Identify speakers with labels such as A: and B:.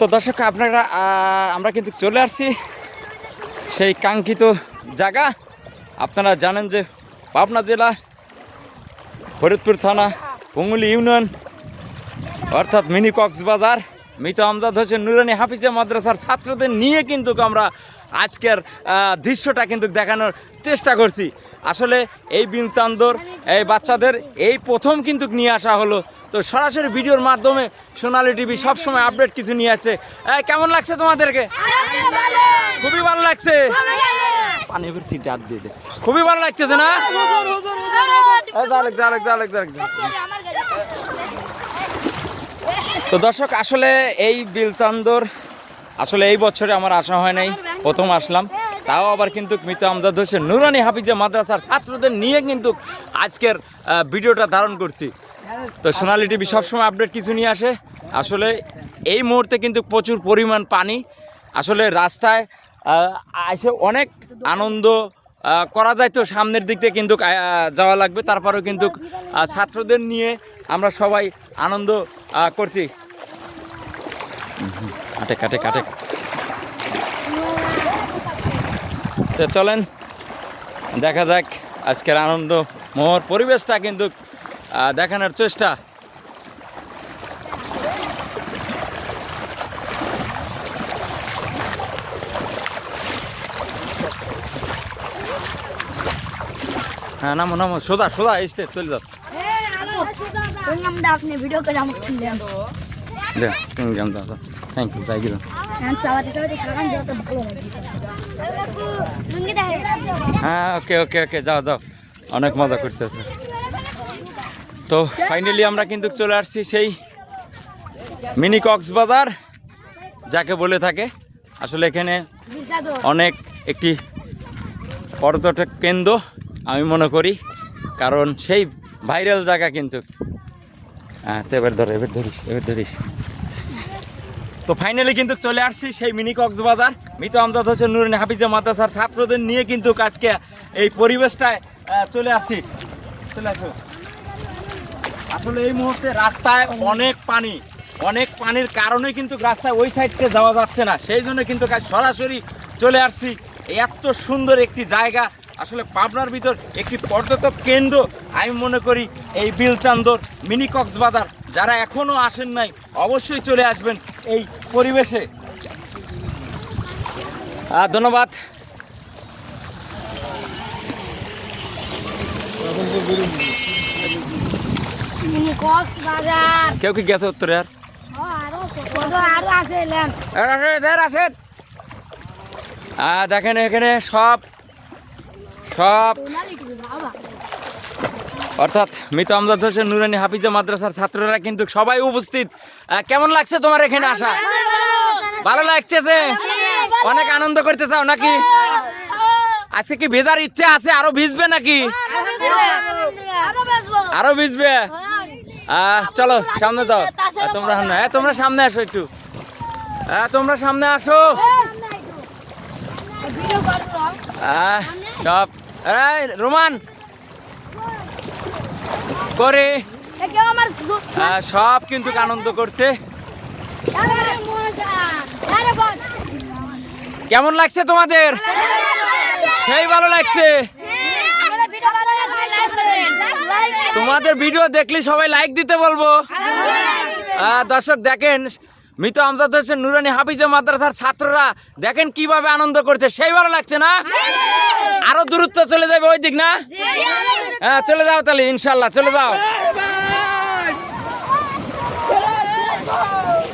A: তো দর্শক, আপনারা আমরা কিন্তু চলে আসছি সেই কাঙ্ক্ষিত জায়গা। আপনারা জানেন যে পাবনা জেলা, ফরিদপুর থানা, পুঙ্গুলি ইউনিয়ন, অর্থাৎ মিনি কক্সবাজার। মৃত আমজাদ হোসেন নুরানি হাফিজা মাদ্রাসার ছাত্রদের নিয়ে কিন্তু আমরা আজকের দৃশ্যটা কিন্তু দেখানোর চেষ্টা করছি। আসলে এই বিন চান্দর এই বাচ্চাদের এই প্রথম কিন্তু নিয়ে আসা হলো তো সরাসরি ভিডিওর মাধ্যমে সোনালী টিভি সবসময় আপডেট কিছু নিয়ে আসছে। কেমন লাগছে তোমাদেরকে? খুবই ভালো লাগছে। পানি এবার হাত দিয়ে খুবই ভালো লাগতেছে না। তো দর্শক আসলে এই বিলচান্দর আসলে এই বছরে আমার আসা হয় নাই। প্রথম আসলাম। তাও আবার কিন্তু মৃত আমজাদ হোসেন নুরানি হাফিজে মাদ্রাসার ছাত্রদের নিয়ে কিন্তু আজকের ভিডিওটা ধারণ করছি। তো সোনালি টিভি সবসময় আপডেট কিছু নিয়ে আসে। আসলে এই মুহূর্তে কিন্তু প্রচুর পরিমাণ পানি। আসলে রাস্তায় এসে অনেক আনন্দ করা যায় তো সামনের দিক থেকে কিন্তু যাওয়া লাগবে। তারপরেও কিন্তু ছাত্রদের নিয়ে আমরা সবাই আনন্দ করছি। হুম, কাটে কাটে কাটে তো চলেন। দেখা যাক আজকের আনন্দ মোহর পরিবেশটা কিন্তু দেখানোর চেষ্টা। হ্যাঁ নামো নামো সোদা সোদা স্টেপ চলে যাও।
B: আপনি ভিডিও করে
A: থ্যাংক ইউ থ্যাংক ইউ
B: হ্যাঁ
A: ওকে ওকে ওকে যাও যাও। অনেক মজা করতেছে। তো ফাইনালি আমরা কিন্তু চলে আসছি সেই মিনি কক্সবাজার, যাকে বলে থাকে। আসলে এখানে অনেক একটি পর্যটক কেন্দ্র আমি মনে করি, কারণ সেই ভাইরাল জায়গা কিন্তু। হ্যাঁ তো এবার ধর, এবার ধরিস এবার ধরিস। তো ফাইনালি কিন্তু চলে আসছি সেই মিনি কক্সবাজার। মৃত আমজাদ হোসেন নুরিন হাফিজা মাদ্রাসার ছাত্রদের নিয়ে কিন্তু আজকে এই পরিবেশটায় চলে আসছি চলে আসো। আসলে এই মুহূর্তে রাস্তায় অনেক পানি, অনেক পানির কারণে কিন্তু রাস্তায় ওই সাইডকে যাওয়া যাচ্ছে না। সেই জন্য কিন্তু কাজ সরাসরি চলে আসছি। এত সুন্দর একটি জায়গা, আসলে পাবনার ভিতর একটি পর্যটক কেন্দ্র। আমি মনে করি এই বিলচান্দর মিনি কক্সবাজার, যারা এখনও আসেন নাই, অবশ্যই চলে আসবেন এই পরিবেশে। আহ, ধন্যবাদ। কেউ কি গেছে উত্তরে আর? আরও আরও দেখেন এখানে সব সব অর্থাৎ মৃত আমজাদ হোসেন নুরানি হাফিজা মাদ্রাসার ছাত্ররা কিন্তু সবাই উপস্থিত। কেমন লাগছে তোমার এখানে আসা? ভালো লাগতেছে? অনেক আনন্দ করতে চাও নাকি? আজকে কি ভেজার ইচ্ছে আছে? আরও ভিজবে নাকি? আরও ভিজবে? চলো, সামনে যাও তোমরা হ্যাঁ তোমরা সামনে আসো একটু। হ্যাঁ তোমরা সামনে আসো। সব। রোমান করে।
B: আমার
A: সব কিন্তু আনন্দ করছে। কেমন লাগছে তোমাদের? সেই ভালো লাগছে। তোমাদের ভিডিও দেখলে সবাই লাইক দিতে বলব। দর্শক দেখেন মৃত আমজাদ হোসেন নুরানি হাফিজে মাদ্রাসার ছাত্ররা দেখেন কীভাবে আনন্দ করছে। সেই ভালো লাগছে না? আরও দূরত্ব চলে যাবে ওই দিক না? হ্যাঁ চলে যাও তাহলে ইনশাল্লাহ চলে যাও।